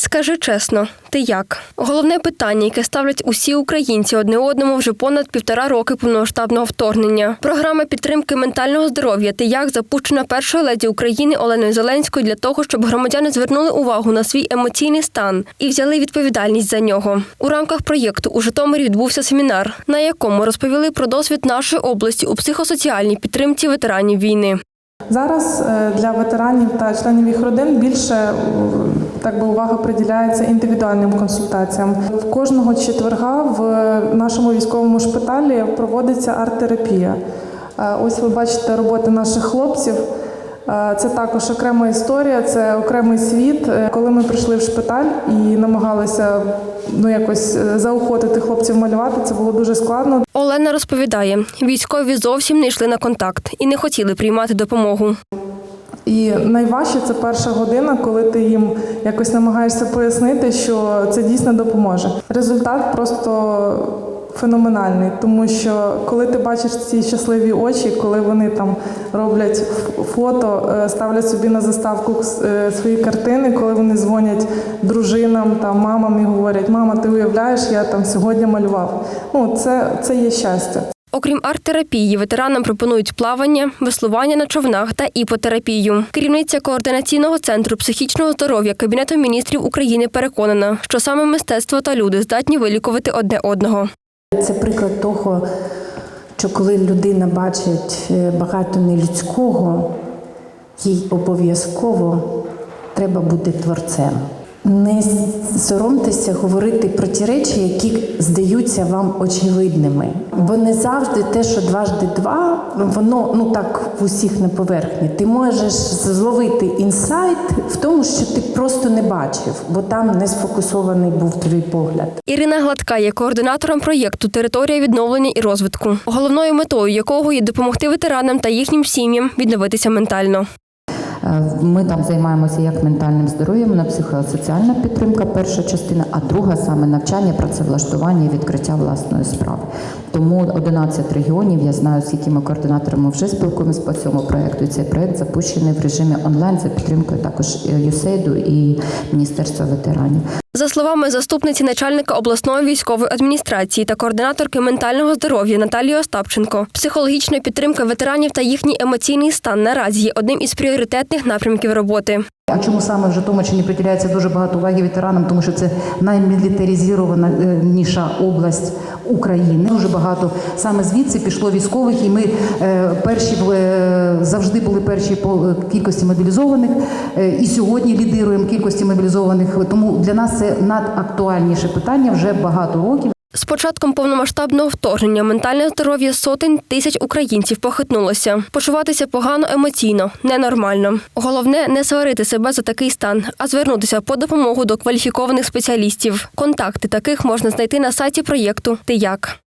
Скажи чесно, ти як? Головне питання, яке ставлять усі українці одне одному вже понад півтора роки повномасштабного вторгнення. Програма підтримки ментального здоров'я «Ти як» запущена першою леді України Оленою Зеленською для того, щоб громадяни звернули увагу на свій емоційний стан і взяли відповідальність за нього. У рамках проєкту у Житомирі відбувся семінар, на якому розповіли про досвід нашої області у психосоціальній підтримці ветеранів війни. Зараз е, для ветеранів та членів їх родин більше так би увага приділяється індивідуальним консультаціям. В кожного четверга в нашому військовому шпиталі проводиться арт-терапія. Е, Ось ви бачите роботи наших хлопців. Е, Це також окрема історія, це окремий світ. Е, Коли ми прийшли в шпиталь і намагалися ну якось е, заохотити хлопців малювати, це було дуже складно. Олена розповідає, військові зовсім не йшли на контакт і не хотіли приймати допомогу. І найважче це перша година, коли ти їм якось намагаєшся пояснити, що це дійсно допоможе. Результат просто феноменальний, тому що коли ти бачиш ці щасливі очі, коли вони там роблять фото, е, ставлять собі на заставку е, свої картини, коли вони дзвонять дружинам та мамам і говорять: Мама, ти уявляєш, я там сьогодні малював. Ну це, це є щастя. Окрім арт-терапії, ветеранам пропонують плавання, веслування на човнах та іпотерапію. Керівниця координаційного центру психічного здоров'я Кабінету міністрів України переконана, що саме мистецтво та люди здатні вилікувати одне одного. Це приклад того, що коли людина бачить е, багато нелюдського, їй обов'язково треба бути творцем. Не соромтеся говорити про ті речі, які здаються вам очевидними. Бо не завжди те, що дважди два, воно ну так в усіх на поверхні. Ти можеш зловити інсайт в тому, що ти просто не бачив, бо там не сфокусований був твій погляд. Ірина Гладка є координатором проєкту Територія відновлення і розвитку, головною метою якого є допомогти ветеранам та їхнім сім'ям відновитися ментально. Е, Ми там займаємося як ментальним здоров'ям, на психосоціальна підтримка, перша частина, а друга саме навчання, працевлаштування і відкриття власної справи. Тому 11 регіонів, я знаю, з якими координаторами вже спілкуємося по цьому проєкту. Цей проєкт запущений в режимі онлайн за підтримкою також ЮСЕЙДу і Міністерства ветеранів. За словами заступниці начальника обласної військової адміністрації та координаторки ментального здоров'я Наталії Остапченко, психологічна підтримка ветеранів та їхній емоційний стан наразі є одним із пріоритетних напрямків роботи. А чому саме в Житомирщині приділяється дуже багато уваги ветеранам? Тому що це наймілітаризована область України. Дуже багато саме звідси пішло військових, і ми е, перші е, завжди були перші по е, кількості мобілізованих. і сьогодні лідируємо кількості мобілізованих. Тому для нас це надактуальніше питання вже багато років. З початком повномасштабного вторгнення ментальне здоров'я сотень тисяч українців похитнулося. Почуватися погано емоційно, ненормально. Головне не сварити себе за такий стан, а звернутися по допомогу до кваліфікованих спеціалістів. Контакти таких можна знайти на сайті проєкту Ти як.